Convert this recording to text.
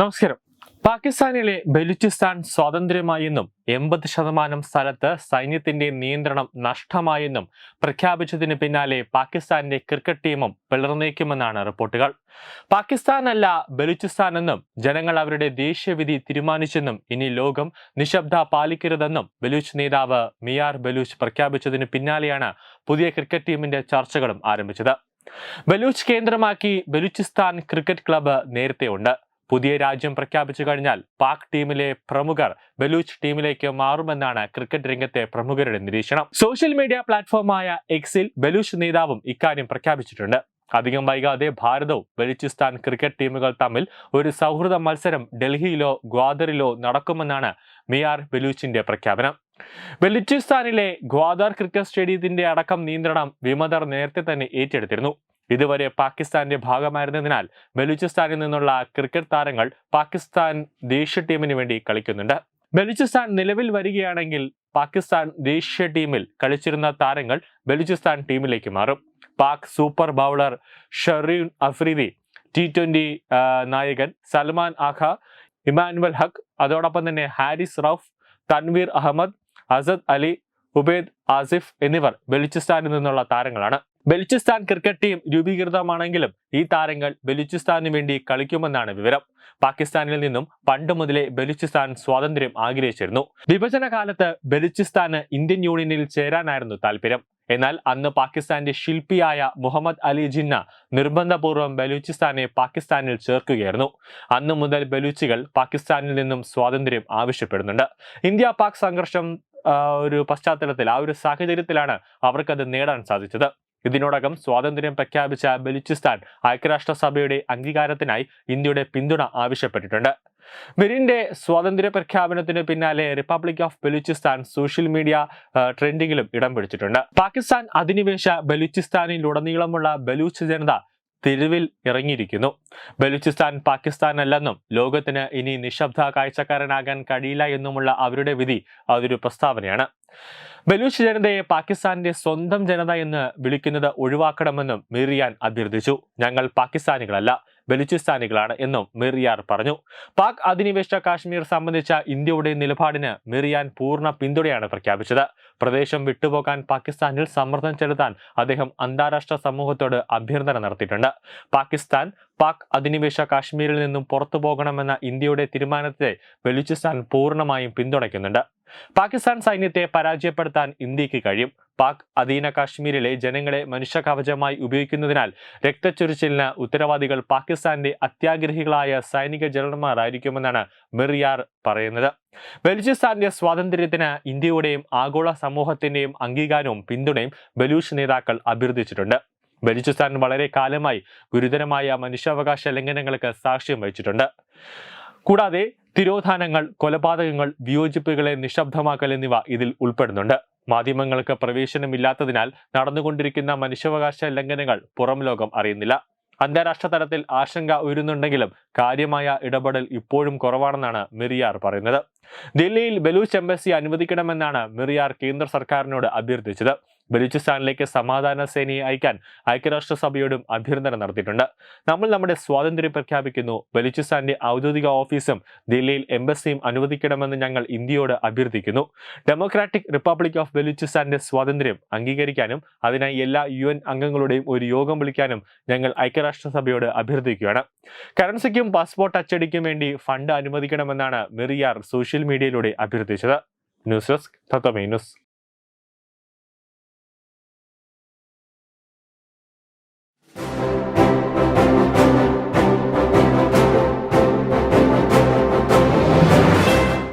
നമസ്കാരം. പാകിസ്ഥാനിലെ ബലൂചിസ്ഥാൻ സ്വാതന്ത്ര്യമായെന്നും എൺപത് ശതമാനം സ്ഥലത്ത് സൈന്യത്തിന്റെ നിയന്ത്രണം നഷ്ടമായെന്നും പ്രഖ്യാപിച്ചതിന് പിന്നാലെ പാകിസ്ഥാന്റെ ക്രിക്കറ്റ് ടീമും പിളർന്നേക്കുമെന്നാണ് റിപ്പോർട്ടുകൾ. പാകിസ്ഥാനല്ല ബലൂചിസ്ഥാൻ എന്നും ജനങ്ങൾ അവരുടെ ദേശീയവിധി തീരുമാനിച്ചെന്നും ഇനി ലോകം നിശബ്ദ പാലിക്കരുതെന്നും ബലൂച്ച് നേതാവ് മിയാർ ബലൂച്ച് പ്രഖ്യാപിച്ചതിന് പിന്നാലെയാണ് പുതിയ ക്രിക്കറ്റ് ടീമിന്റെ ചർച്ചകളും ആരംഭിച്ചത്. ബലൂച്ച് കേന്ദ്രമാക്കി ബലൂചിസ്ഥാൻ ക്രിക്കറ്റ് ക്ലബ്ബ് നേരത്തെ ഉണ്ട് പുതിയ രാജ്യം പ്രഖ്യാപിച്ചു കഴിഞ്ഞാൽ പാക് ടീമിലെ പ്രമുഖർ ബലൂച്ച് ടീമിലേക്ക് മാറുമെന്നാണ് ക്രിക്കറ്റ് രംഗത്തെ പ്രമുഖരുടെ നിരീക്ഷണം. സോഷ്യൽ മീഡിയ പ്ലാറ്റ്ഫോമായ എക്സിൽ ബലൂച്ച് നേതാവും ഇക്കാര്യം പ്രഖ്യാപിച്ചിട്ടുണ്ട്. അധികം വൈകാതെ ഭാരതവും ബലൂചിസ്ഥാൻ ക്രിക്കറ്റ് ടീമുകൾ തമ്മിൽ ഒരു സൗഹൃദ മത്സരം ഡൽഹിയിലോ ഗ്വാദറിലോ നടക്കുമെന്നാണ് മിയാർ ബലൂച്ചിന്റെ പ്രഖ്യാപനം. ബലൂചിസ്ഥാനിലെ ഗ്വാദർ ക്രിക്കറ്റ് സ്റ്റേഡിയത്തിന്റെ അടക്കം നിയന്ത്രണം വിമതർ നേരത്തെ തന്നെ ഏറ്റെടുത്തിരുന്നു. ഇതുവരെ പാകിസ്ഥാന്റെ ഭാഗമായിരുന്നതിനാൽ ബലൂചിസ്ഥാനിൽ നിന്നുള്ള ക്രിക്കറ്റ് താരങ്ങൾ പാകിസ്ഥാൻ ദേശീയ ടീമിന് വേണ്ടി കളിക്കുന്നുണ്ട്. ബലൂചിസ്ഥാൻ നിലവിൽ വരികയാണെങ്കിൽ പാകിസ്ഥാൻ ദേശീയ ടീമിൽ കളിച്ചിരുന്ന താരങ്ങൾ ബലൂചിസ്ഥാൻ ടീമിലേക്ക് മാറും. Pak super bowler Shaheen Afridi T twenty നായകൻ സൽമാൻ ആഖ ഇമാനുവൽ ഹക്ക് അതോടൊപ്പം തന്നെ ഹാരിസ് റൌഫ് തൻവീർ അഹമ്മദ് അസദ് അലി ഉബേദ് ആസിഫ് എന്നിവർ ബലൂചിസ്ഥാനിൽ നിന്നുള്ള താരങ്ങളാണ്. ബലൂചിസ്ഥാൻ ക്രിക്കറ്റ് ടീം രൂപീകൃതമാണെങ്കിലും ഈ താരങ്ങൾ ബലൂചിസ്ഥാനു വേണ്ടി കളിക്കുമെന്നാണ് വിവരം. പാകിസ്ഥാനിൽ നിന്നും പണ്ട് മുതലേ ബലൂചിസ്ഥാൻ സ്വാതന്ത്ര്യം ആഗ്രഹിച്ചിരുന്നു. വിഭജന കാലത്ത് ബലൂചിസ്ഥാന് ഇന്ത്യൻ യൂണിയനിൽ ചേരാനായിരുന്നു താല്പര്യം. എന്നാൽ അന്ന് പാകിസ്ഥാന്റെ ശില്പിയായ മുഹമ്മദ് അലി ജിന്ന നിർബന്ധപൂർവം ബലൂചിസ്ഥാനെ പാകിസ്ഥാനിൽ ചേർക്കുകയായിരുന്നു. അന്ന് മുതൽ ബലൂച്ചികൾ പാകിസ്ഥാനിൽ നിന്നും സ്വാതന്ത്ര്യം ആവശ്യപ്പെടുന്നുണ്ട്. ഇന്ത്യ പാക് സംഘർഷം ഒരു പശ്ചാത്തലത്തിൽ ആ ഒരു സാഹചര്യത്തിലാണ് അവർക്കത് നേടാൻ സാധിച്ചത്. ഇതിനോടകം സ്വാതന്ത്ര്യം പ്രഖ്യാപിച്ച ബലൂചിസ്ഥാൻ ഐക്യരാഷ്ട്രസഭയുടെ അംഗീകാരത്തിനായി ഇന്ത്യയുടെ പിന്തുണ ആവശ്യപ്പെട്ടിട്ടുണ്ട്. മിറിന്റെ സ്വാതന്ത്ര്യ പ്രഖ്യാപനത്തിന് പിന്നാലെ republic of Balochistan social media ട്രെൻഡിങ്ങിലും ഇടം പിടിച്ചിട്ടുണ്ട്. പാകിസ്ഥാൻ അധിനിവേശ ബലൂചിസ്ഥാനിലുടനീളമുള്ള ബലൂച്ച് ജനത തെരുവിൽ ഇറങ്ങിയിരിക്കുന്നു. ബലൂചിസ്ഥാൻ പാകിസ്ഥാൻ അല്ലെന്നും ലോകത്തിന് ഇനി നിശബ്ദ കാഴ്ചക്കാരനാകാൻ കഴിയില്ല എന്നുമുള്ള അവരുടെ വിധി അതൊരു പ്രസ്താവനയാണ്. ബലൂച്ച് ജനതയെ പാകിസ്ഥാന്റെ സ്വന്തം ജനത എന്ന് വിളിക്കുന്നത് ഒഴിവാക്കണമെന്നും മിറിയാൻ അഭ്യർത്ഥിച്ചു. ഞങ്ങൾ പാകിസ്ഥാനികളല്ല ബലൂചിസ്ഥാനികളാണ് എന്നും മിറിയാർ പറഞ്ഞു. പാക് അധിനിവേശ കാശ്മീർ സംബന്ധിച്ച ഇന്ത്യയുടെ നിലപാടിന് മിറിയാൻ പൂർണ പിന്തുണയാണ് പ്രഖ്യാപിച്ചത്. പ്രദേശം വിട്ടുപോകാൻ പാകിസ്ഥാനിൽ സമ്മർദ്ദം ചെലുത്താൻ അദ്ദേഹം അന്താരാഷ്ട്ര സമൂഹത്തോട് അഭ്യർത്ഥന നടത്തിയിട്ടുണ്ട്. പാകിസ്ഥാൻ പാക് അധിനിവേശ കാശ്മീരിൽ നിന്നും പുറത്തു പോകണമെന്ന ഇന്ത്യയുടെ തീരുമാനത്തെ ബലൂചിസ്ഥാൻ പൂർണമായും പിന്തുണയ്ക്കുന്നുണ്ട്. പാകിസ്ഥാൻ സൈന്യത്തെ പരാജയപ്പെടുത്താൻ ഇന്ത്യയ്ക്ക് കഴിയും. പാക് അധീന കാശ്മീരിലെ ജനങ്ങളെ മനുഷ്യകവചമായി ഉപയോഗിക്കുന്നതിനാൽ രക്തച്ചൊരിച്ചിലിന് ഉത്തരവാദികൾ പാകിസ്ഥാന്റെ അത്യാഗ്രഹികളായ സൈനിക ജനറൽമാരായിരിക്കുമെന്നാണ് മിറിയാർ പറയുന്നത്. ബലൂചിസ്ഥാന്റെ സ്വാതന്ത്ര്യത്തിന് ഇന്ത്യയുടെയും ആഗോള സമൂഹത്തിന്റെയും അംഗീകാരവും പിന്തുണയും ബലൂച്ച് നേതാക്കൾ അഭ്യർത്ഥിച്ചിട്ടുണ്ട്. ബലൂചിസ്ഥാൻ വളരെ കാലമായി ഗുരുതരമായ മനുഷ്യാവകാശ ലംഘനങ്ങൾക്ക് സാക്ഷ്യം വഹിച്ചിട്ടുണ്ട്. കൂടാതെ തിരോധാനങ്ങൾ കൊലപാതകങ്ങൾ വിയോജിപ്പുകളെ നിശബ്ദമാക്കൽ എന്നിവ ഇതിൽ ഉൾപ്പെടുന്നുണ്ട്. മാധ്യമങ്ങൾക്ക് പ്രവേശനമില്ലാത്തതിനാൽ നടന്നുകൊണ്ടിരിക്കുന്ന മനുഷ്യാവകാശ ലംഘനങ്ങൾ പുറം ലോകം അറിയുന്നില്ല. അന്താരാഷ്ട്ര തലത്തിൽ ആശങ്ക ഉയരുന്നുണ്ടെങ്കിലും കാര്യമായ ഇടപെടൽ ഇപ്പോഴും കുറവാണെന്നാണ് മിറിയാർ പറയുന്നത്. ദില്ലിയിൽ ബലൂച്ച് എംബസി അനുവദിക്കണമെന്നാണ് മിറിയാർ കേന്ദ്ര സർക്കാരിനോട് അഭ്യർത്ഥിച്ചത്. ബലൂചിസ്ഥാനിലേക്ക് സമാധാന സേനയെ അയക്കാൻ ഐക്യരാഷ്ട്രസഭയോടും അഭ്യർത്ഥന നടത്തിയിട്ടുണ്ട്. നമ്മൾ നമ്മുടെ സ്വാതന്ത്ര്യം പ്രഖ്യാപിക്കുന്നു. ബലൂചിസ്ഥാന്റെ ഔദ്യോഗിക ഓഫീസും ദില്ലിയിൽ എംബസിയും അനുവദിക്കണമെന്ന് ഞങ്ങൾ ഇന്ത്യയോട് അഭ്യർത്ഥിക്കുന്നു. ഡെമോക്രാറ്റിക് റിപ്പബ്ലിക് ഓഫ് ബലൂചിസ്ഥാന്റെ സ്വാതന്ത്ര്യം അംഗീകരിക്കാനും അതിനായി എല്ലാ യു അംഗങ്ങളുടെയും ഒരു യോഗം വിളിക്കാനും ഞങ്ങൾ ഐക്യരാഷ്ട്രസഭയോട് അഭ്യർത്ഥിക്കുകയാണ്. കറൻസിക്കും പാസ്പോർട്ട് അച്ചടിക്കും വേണ്ടി ഫണ്ട് അനുവദിക്കണമെന്നാണ് മെറിയാർ സോഷ്യൽ മീഡിയയിലൂടെ അഭ്യർത്ഥിച്ചത്. ന്യൂസ് ഡെസ്ക് തത്വമേ ന്യൂസ്.